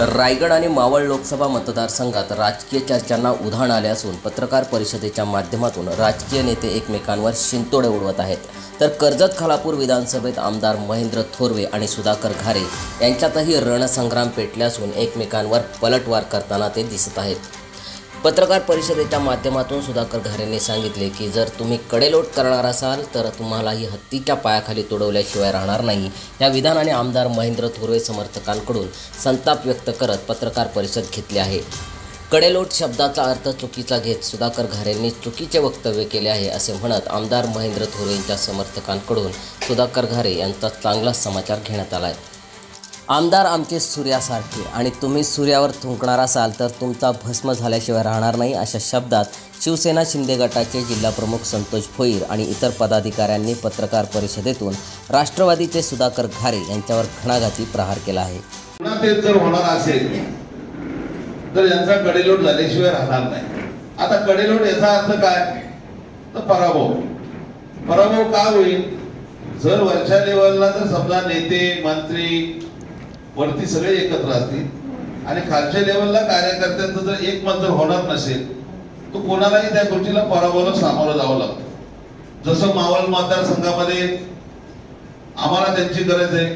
रायगड आणि मावळ लोकसभा मतदारसंघात राजकीय चर्चांना उधाण आले असून पत्रकार परिषदेच्या माध्यमातून राजकीय नेते एकमेकांवर शिंतोडे उडवत आहेत. तर कर्जत खालापूर विधानसभेत आमदार महेंद्र थोरवे आणि सुधाकर घारे यांच्यातही रणसंग्राम पेटले असून एकमेकांवर पलटवार करताना ते दिसत आहेत. पत्रकार परिषदेच्या माध्यमातून सुधाकर घारेंनी सांगितले की जर तुम्ही कडेलोट करणार असाल तर तुम्हाला ही हत्तीच्या पायाखाली तुडवल्याशिवाय राहणार नाही. या विधानाने आमदार महेंद्र थोरवे समर्थकांकडून संताप व्यक्त करत पत्रकार परिषद घेतली आहे. कडेलोट शब्दाचा अर्थ चुकीचा घेत सुधाकर घारेंनी चुकीचे वक्तव्य केले आहे असे म्हणत आमदार महेंद्र थोरवेंच्या समर्थकांकडून सुधाकर घारे यांचा चांगला समाचार घेण्यात आला आहे आमदार आमचे सूर्यासारखे आणि तुम्ही सूर्यावर थुंकणार असाल तर तुमचा भस्म झाल्याशिवाय राहणार नाही अशा शब्दात शिवसेना शिंदे गटाचे जिल्हाप्रमुख संतोष भोईर आणि इतर पदाधिकाऱ्यांनी पत्रकार परिषदेतून राष्ट्रवादीचे सुधाकर घारे यांच्यावर घणाघाती प्रहार केला आहे. पुन्हा तेच जर होणार असेल तर यांचा कडेलोट झाल्याशिवाय राहणार नाही. आता कडेलोट याचा अर्थ काय? तर पराभव. पराभव का होईल? जर वरच्या लेवलला जर समजा नेते मंत्री वरती सगळे एकत्र असतील. आणि खालच्या लेवलला कार्यकर्त्यांचं जर एक मत जर होणार नसेल तर कोणालाही त्या गोष्टीला पराभवाला सामोरं जावं लागतं. जसं मावळ मतदारसंघामध्ये आम्हाला त्यांची गरज आहे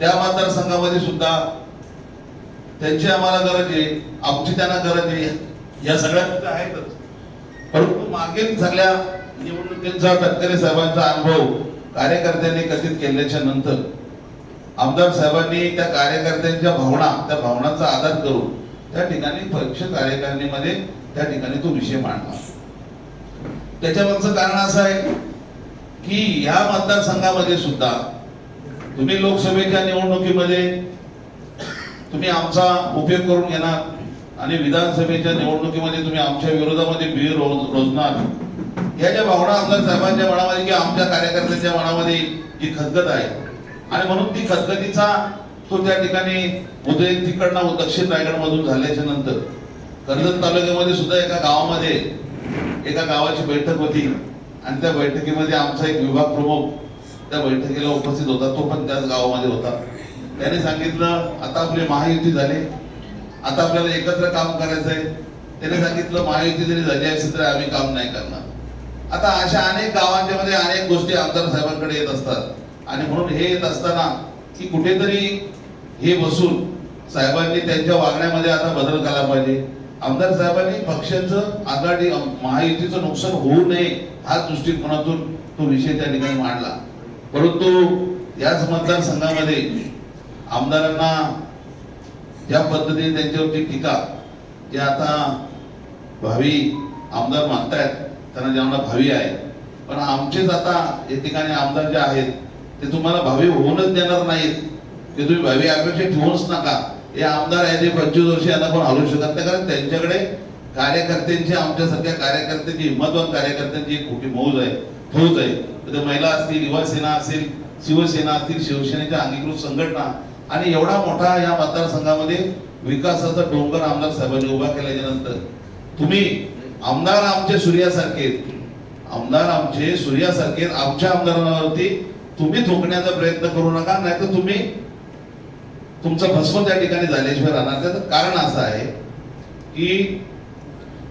त्या मतदारसंघामध्ये सुद्धा त्यांची आम्हाला गरज आहे आमची त्यांना गरज आहे या सगळ्या गोष्टी आहेतच. परंतु मागील सगळ्या निवडणुकींचा तटकरे साहेबांचा अनुभव कार्यकर्त्यांनी कथित केल्याच्यानंतर आमदार साहेबांनी त्या कार्यकर्त्यांच्या भावना त्या भावनांचा आधार करून त्या ठिकाणी पक्ष कार्यकारिणीमध्ये त्या ठिकाणी तो विषय मांडला. त्याच्यामागचं कारण असं आहे की ह्या मतदारसंघामध्ये सुद्धा तुम्ही लोकसभेच्या निवडणुकीमध्ये तुम्ही आमचा उपयोग करून घेणार आणि विधानसभेच्या निवडणुकीमध्ये तुम्ही आमच्या विरोधामध्ये बीळ रोज रोजणार. या ज्या भावना आमदार साहेबांच्या मनामध्ये किंवा आमच्या कार्यकर्त्यांच्या मनामध्ये जी खतखत आहे आणि म्हणून ती खतखतीचा तो त्या ठिकाणी उदय तिकडनं दक्षिण रायगड मधून झाल्याच्यानंतर कर्जत तालुक्यामध्ये सुद्धा एका गावामध्ये एका गावाची बैठक होती. आणि त्या बैठकीमध्ये आमचा एक विभाग प्रमुख त्या बैठकीला उपस्थित होता. तो पण त्याच गावामध्ये होता. त्याने सांगितलं आता आपली महायुती झाली. आता आपल्याला एकत्र काम करायचं आहे. त्याने सांगितलं महायुती जरी झाली असेल तरी आम्ही काम नाही करणार. आता अशा अनेक गावांच्या मध्ये अनेक गोष्टी आमदार साहेबांकडे येत असतात. आणि म्हणून हे येत असताना की कुठेतरी हे बसून साहेबांनी त्यांच्या वागण्यामध्ये आता बदल केला पाहिजे. आमदार साहेबांनी पक्षाचं आघाडी महायुतीचं नुकसान होऊ नये हा दृष्टिकोनातून तो विषय त्या ठिकाणी मांडला. परंतु याच मतदारसंघामध्ये आमदारांना ज्या पद्धतीने त्यांच्यावरती टीका जे आता भावी आमदार मागतायत त्यांना ज्यांना भावी आहे. पण आमचेच आता या ठिकाणी आमदार जे आहेत ते तुम्हाला भावी होऊनच देणार नाहीत. ते तुम्ही भावी अपेक्षा ठेवूच नका. हे आमदार आहे ते पंचवीस वर्ष यांना पण हलवू शकत नाही. कारण त्यांच्याकडे कार्यकर्त्यांची आमच्यासारख्या कार्यकर्त्यांची हिंमतवान कार्यकर्त्यांची एक मोठी मौज आहे फौज आहे. तर महिला असतील युवा सेना असेल शिवसेना असतील शिवसेनेच्या अंगीकृत संघटना. आणि एवढा मोठा या मतदारसंघामध्ये विकासाचा डोंगर आमदार साहेबांनी उभा केल्याच्यानंतर तुम्ही आमदार आमचे सूर्यासारखे आहेत. आमदार आमचे सूर्यासारखे आमच्या आमदारांवरती तुम्ही थोकण्याचा प्रयत्न करू नका नाही तर तुम्ही तुमचं भस्म त्या ठिकाणी झाल्याशिवाय राहणार त्याचं कारण असं आहे की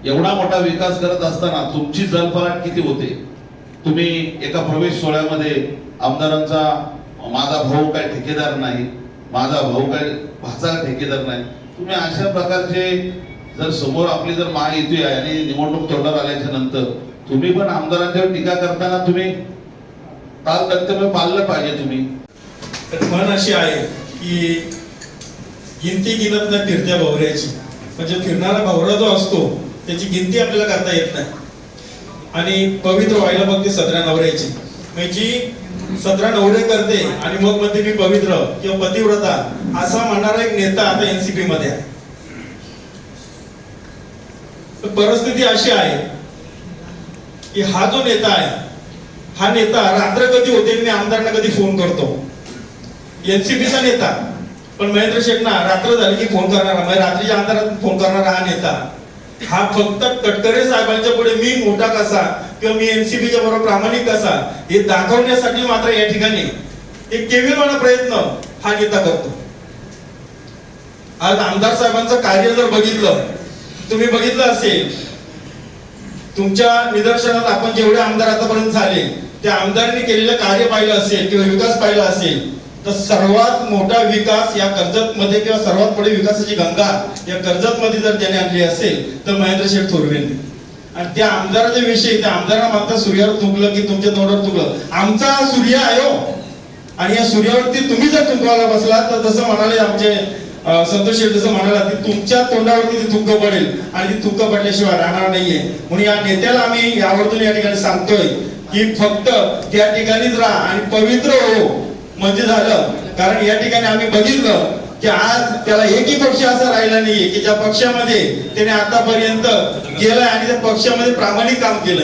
एवढा मोठा विकास करत असताना तुमची जलफलाट किती होते? तुम्ही एका प्रवेश सोहळ्यामध्ये आमदारांचा माझा भाऊ काय ठेकेदार नाही माझा भाऊ काय भाचा ठेकेदार नाही. तुम्ही अशा प्रकारचे जर समोर आपली जर महायुती आहे आणि निवडणूक तोंडावर आल्याच्यानंतर तुम्ही पण आमदारांच्यावर टीका करताना तुम्ही काल कर्तव्य पाळलं पाहिजे तुम्ही. तर म्हण अशी आहे की गिनती गिनत नाही फिरत्या भवऱ्याची. म्हणजे फिरणारा भवरा जो असतो त्याची गिनती आपल्याला करता येत नाही. आणि पवित्र व्हायला बघते सतरा नवऱ्याची. म्हणजे जी सतरा नवरे करते आणि मग म्हणते मी पवित्र किंवा पतिव्रता असा म्हणणारा एक नेता आता एनसीपी मध्ये आहे. परिस्थिती अशी आहे की हा जो नेता आहे हा नेता रात्र कधी होते मी आमदारांना कधी फोन करतो? एनसीपीचा नेता. पण महेंद्र शेठना रात्र झाली की फोन करणारा म्हणजे रात्रीच्या अंधारात फोन करणारा हा नेता. हा फक्त तटकरे साहेबांच्या पुढे मी मोठा कसा किंवा मी एनसीपीच्या बरोबर प्रामाणिक कसा हे दाखवण्यासाठी मात्र या ठिकाणी एक केविलवाणा प्रयत्न हा नेता करतो. आज आमदार साहेबांचं कार्य जर बघितलं तुम्ही बघितलं असेल तुमच्या निदर्शनात आपण जेवढे आमदार आतापर्यंत झाले त्या आमदारांनी केलेलं कार्य पाहिलं असेल किंवा विकास पाहिला असेल तर सर्वात मोठा विकास या कर्जत मध्ये किंवा सर्वात पुढे विकासाची गंगा या कर्जत मध्ये जर त्याने आणली असेल तर महेंद्र शेठ थोरवेंनी. आणि त्या आमदाराच्या विषयी त्या आमदारांना मात्र सूर्यावर तुकलं की तुमच्या तोंडावर तुकलं आमचा हा सूर्य आहे हो. आणि या सूर्यावरती तुम्ही जर तुंकवायला बसलात तर जसं म्हणाले आमचे संतोष शेठ जसं म्हणाला की तुमच्या तोंडावरती ती तुंक पडेल. आणि ती तुंक पडल्याशिवाय राहणार नाहीये. म्हणून या नेत्याला आम्ही यावरतून या ठिकाणी सांगतोय की फक्त त्या ठिकाणीच राहा आणि पवित्र हो. म्हणजे झालं. कारण या ठिकाणी आम्ही बघितलं की आज त्याला एकही पक्ष असा राहिला नाहीये की ज्या पक्षामध्ये त्याने आतापर्यंत गेलाय आणि त्या पक्षामध्ये प्रामाणिक काम केलं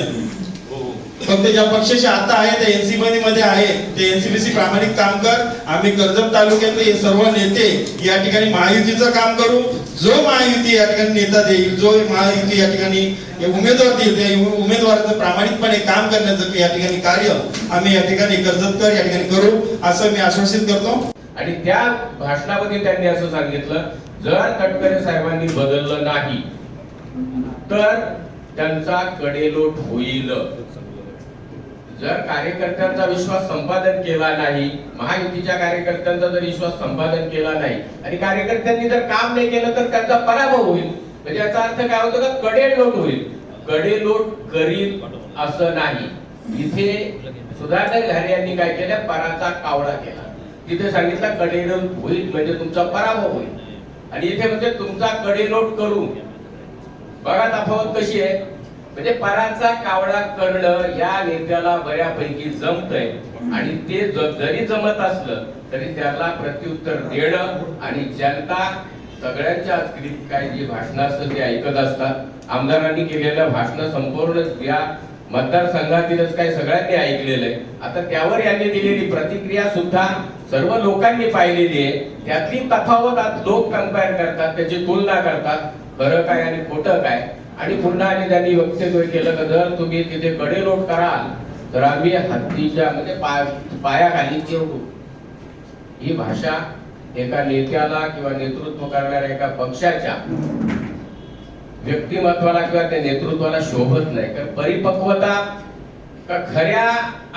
फक्त ज्या पक्षाचे आता आहे त्या एनसीबी मध्ये आहे ते एनसीबीसी प्रामाणिक काम कर. आम्ही कर्जत तालुक्यातले हे सर्व नेते या ठिकाणी महायुतीचं काम करू. जो महायुती या ठिकाणी नेता देईल जो महायुती या ठिकाणी उमेदवार देईल त्या उमेदवाराचं प्रामाणिकपणे काम करण्याचं या ठिकाणी कार्य आम्ही या ठिकाणी कर्जतकर या ठिकाणी करू असं मी आश्वासित करतो. आणि त्या भाषणामध्ये त्यांनी असं सांगितलं जर तटकरे साहेबांनी बदललं नाही तर त्यांचा कडेलोट होईल. जर कार्यकर्त्यांचा विश्वास संपादन केला नाही महायुतीच्या कार्यकर्त्यांचा जर विश्वास संपादन केला नाही आणि कार्यकर्त्यांनी जर काम नाही केलं तर त्यांचा पराभव होईल. म्हणजे याचा अर्थ काय होतो का? कडेलोट होईल. कडेलोट करील असं नाही. इथे सुधाकर घारे यांनी काय केलं? पराचा कावडा केला. तिथे सांगितलं कडेलोट होईल म्हणजे तुमचा पराभव होईल. आणि इथे म्हणजे तुमचा कडेलोट करू. बघा तफावत कशी आहे. म्हणजे पराचा कावडा करणं या नेत्याला बऱ्यापैकी जमतंय. आणि ते जरी जमत असलं तरी त्याला प्रत्युत्तर देणं आणि जनता सगळ्यांच्या स्क्रिप्ट काय जी भाषणं असतात ते ऐकत असतात. आमदारांनी केलेलं भाषण संपूर्ण या मतदारसंघातीलच काय सगळ्यांनी ऐकलेलं आहे. आता त्यावर यांनी दिलेली प्रतिक्रिया सुद्धा सर्व लोकांनी पाहिलेली आहे. त्यातली तफावत लोक कंपेअर करतात त्याची तुलना करतात. खरं काय आणि खोटं काय? आणि पुन्हा आणि त्यांनी वक्तव्य केलं की जर तुम्ही तिथे गडेलोट कराल तर आम्ही हत्तीच्या म्हणजे पाय पायाखाली चिरडू ही भाषा एका नेत्याला किंवा नेतृत्व करणाऱ्या एका पक्षाच्या व्यक्तिमत्वाला किंवा त्या नेतृत्वाला शोभत नाही. कारण परिपक्वता का खऱ्या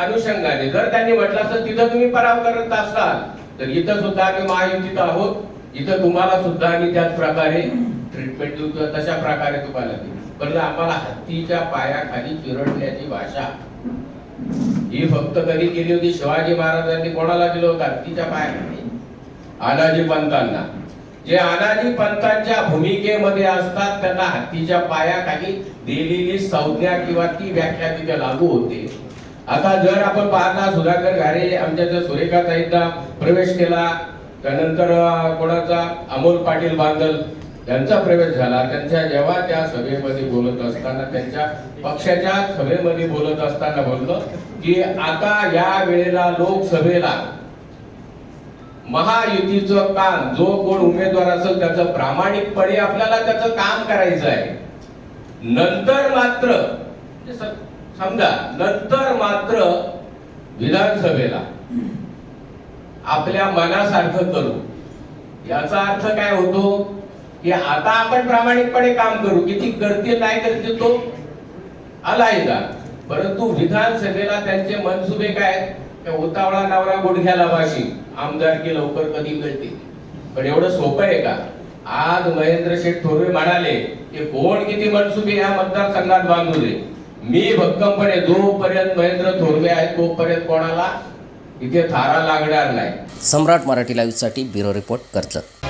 अनुषंगाने जर त्यांनी म्हटलं असं तिथं तुम्ही पराव करत असाल तर इथं सुद्धा आम्ही महायुतीत आहोत. इथं तुम्हाला सुद्धा आम्ही त्याच प्रकारे ट्रीटमेंट देऊ किंवा तशा प्रकारे तुम्हाला देऊ. पण आम्हाला हत्तीच्या पायाखाली चिरडण्याची भाषा. ही फक्त कधी केली होती? शिवाजी महाराजांनी कोणाला दिलं होतं? हत्तीच्या पायाखाली. आनाजी पंतांना. जे आनाजी पंतांच्या भूमिकेमध्ये असतात त्यांना हत्तीच्या पायाखाली दिलेली संज्ञा किंवा ती व्याख्या तिथे लागू होते. आता जर आपण पाहता सुधाकर घारे आमच्या ज्या सुरेखाताईंना प्रवेश केला. त्यानंतर कोणाचा? अमोल पाटील बांधल त्यांचा प्रवेश झाला. त्यांच्या जेव्हा त्या सभेमध्ये बोलत असताना त्यांच्या पक्षाच्या सभेमध्ये बोलत असताना बोललो की आता या वेळेला लोकसभेला महायुतीचं काम जो कोण उमेदवार असेल त्याचं प्रामाणिकपणे आपल्याला त्याचं काम करायचं आहे. नंतर मात्र म्हणजे समजा नंतर मात्र विधानसभेला आपल्या मनासारखं करू. याचा अर्थ काय होतो? की आता आपण प्रामाणिकपणे काम करू. किती करतील नाही करतील तो आलायदा परंतु विधानसभेला त्यांचे मनसुबे काय उतावळा नवरा गुडघ्याला भाषी आमदारकी लवकर कधी मिळते पण एवढं सोपं आहे का? आज महेंद्र शेठ थोरवे म्हणाले की कोण किती मनसुबे या मतदारसंघात बांधू दे? मी भक्कमपणे जोपर्यंत महेंद्र थोरवे आहे तोपर्यंत कोणाला इथे थारा लागणार नाही. सम्राट मराठी लाईव्हसाठी ब्युरो रिपोर्ट कर्जत.